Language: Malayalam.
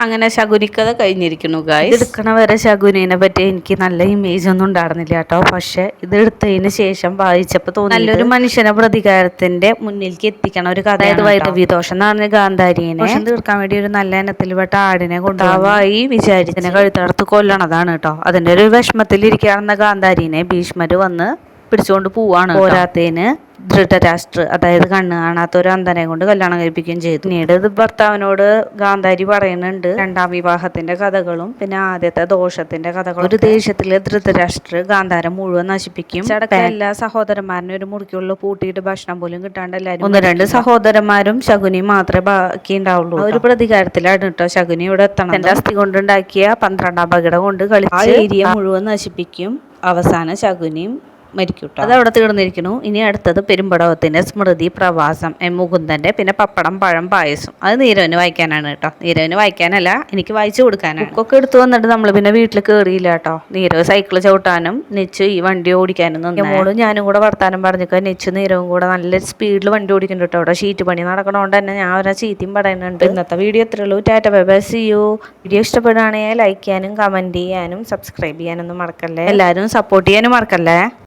അങ്ങനെ ശകുനിക്കഥ കഴിഞ്ഞിരിക്കുന്നു ഗായ്സ് എടുക്കണ വരെ ശകുനിനെ പറ്റി എനിക്ക് നല്ല ഇമേജ് ഒന്നും ഉണ്ടായിരുന്നില്ല കേട്ടോ. പക്ഷെ ഇത് എടുത്തതിന് ശേഷം വായിച്ചപ്പോൾ തോന്നി നല്ലൊരു മനുഷ്യനെ പ്രതികാരത്തിന്റെ മുന്നിലേക്ക് എത്തിക്കണ ഒരു കഥ അതായത് വൈരവിദോഷം എന്ന് പറഞ്ഞ ഗാന്ധാരിനെ ദോഷം തീർക്കാൻ വേണ്ടി ഒരു നല്ല ഇനത്തിൽപ്പെട്ട ആടിനെ കൊണ്ടാവായി വിചാരിച്ചതിനെ കഴുത്തടത്ത് കൊല്ലണതാണ് കേട്ടോ. അതിന്റെ ഒരു വിഷമത്തിലിരിക്കുകയാണെന്ന ഗാന്ധാരിനെ ഭീഷ്മര് വന്ന് പിടിച്ചുകൊണ്ട് പോവാണ് പോരാത്തതിന് ധൃതരാഷ്ട്ര അതായത് കണ്ണ് കാണാത്ത ഒരു അന്ധനെ കൊണ്ട് കല്യാണം കഴിപ്പിക്കുകയും ചെയ്തു. പിന്നീട് ഇത് ഭർത്താവിനോട് ഗാന്ധാരി പറയുന്നുണ്ട് രണ്ടാം വിവാഹത്തിന്റെ കഥകളും പിന്നെ ആദ്യത്തെ ദോഷത്തിന്റെ കഥകളും. ഒരു ദേശത്തിലെ ധൃതരാഷ്ട്ര ഗാന്ധാരം മുഴുവൻ നശിപ്പിക്കും. ചടക്ക എല്ലാ സഹോദരന്മാരിനും ഒരു മുറിക്കുള്ള പൂട്ടിയിട്ട് ഭക്ഷണം പോലും കിട്ടാണ്ട് എല്ലാവരും ഒന്ന് രണ്ട് സഹോദരന്മാരും ശകുനി മാത്രമേ ബാക്കി ഉണ്ടാവുള്ളൂ ഒരു പ്രതികാരത്തിലാണ് കേട്ടോ ശകുനി ഇവിടെ എത്തണം എന്റെ അസ്ഥി കൊണ്ടുണ്ടാക്കിയ പന്ത്രണ്ടാം പകിട കൊണ്ട് കളിച്ച് ഏരിയ മുഴുവൻ നശിപ്പിക്കും. അവസാന ശകുനിയും മരിക്കൂട്ടോ. അത് അവിടെ തീർന്നിരിക്കുന്നു. ഇനി അടുത്തത് പെരുമ്പടവത്തിന്റെ സ്മൃതി പ്രവാസം എം മുകുന്ദന്റെ പിന്നെ പപ്പടം പഴം പായസം. അത് നീരവന് വായിക്കാനാണ് കേട്ടോ. നീരവന് വായിക്കാനല്ല എനിക്ക് വായിച്ചു കൊടുക്കാനാണ്. ബുക്കൊക്കെ എടുത്തു വന്നിട്ട് നമ്മൾ പിന്നെ വീട്ടിൽ കയറിയില്ല കേട്ടോ. നീരവ് സൈക്കിൾ ചവിട്ടാനും നെച്ചു ഈ വണ്ടി ഓടിക്കാനും നമ്മളും മോളും ഞാനും കൂടെ വർത്താനം പറഞ്ഞിട്ട് നെച്ചു നീരവും കൂടെ നല്ല സ്പീഡിൽ വണ്ടി ഓടിക്കുന്നുണ്ട് കേട്ടോ. അവിടെ ഷീറ്റ് പണി നടക്കണോണ്ട് തന്നെ ഞാൻ അവരെ ചീത്തയും പറയുന്നുണ്ട്. ഇന്നത്തെ വീഡിയോ ഇത്രേ ഉള്ളൂ. Tata bye bye see you video ഇഷ്ടപ്പെടുകയാണെങ്കിൽ ലൈക്ക് ചെയ്യാനും കമന്റ് ചെയ്യാനും സബ്സ്ക്രൈബ് ചെയ്യാനൊന്നും മറക്കല്ലേ? എല്ലാവരും സപ്പോർട്ട് ചെയ്യാനും മറക്കല്ലേ?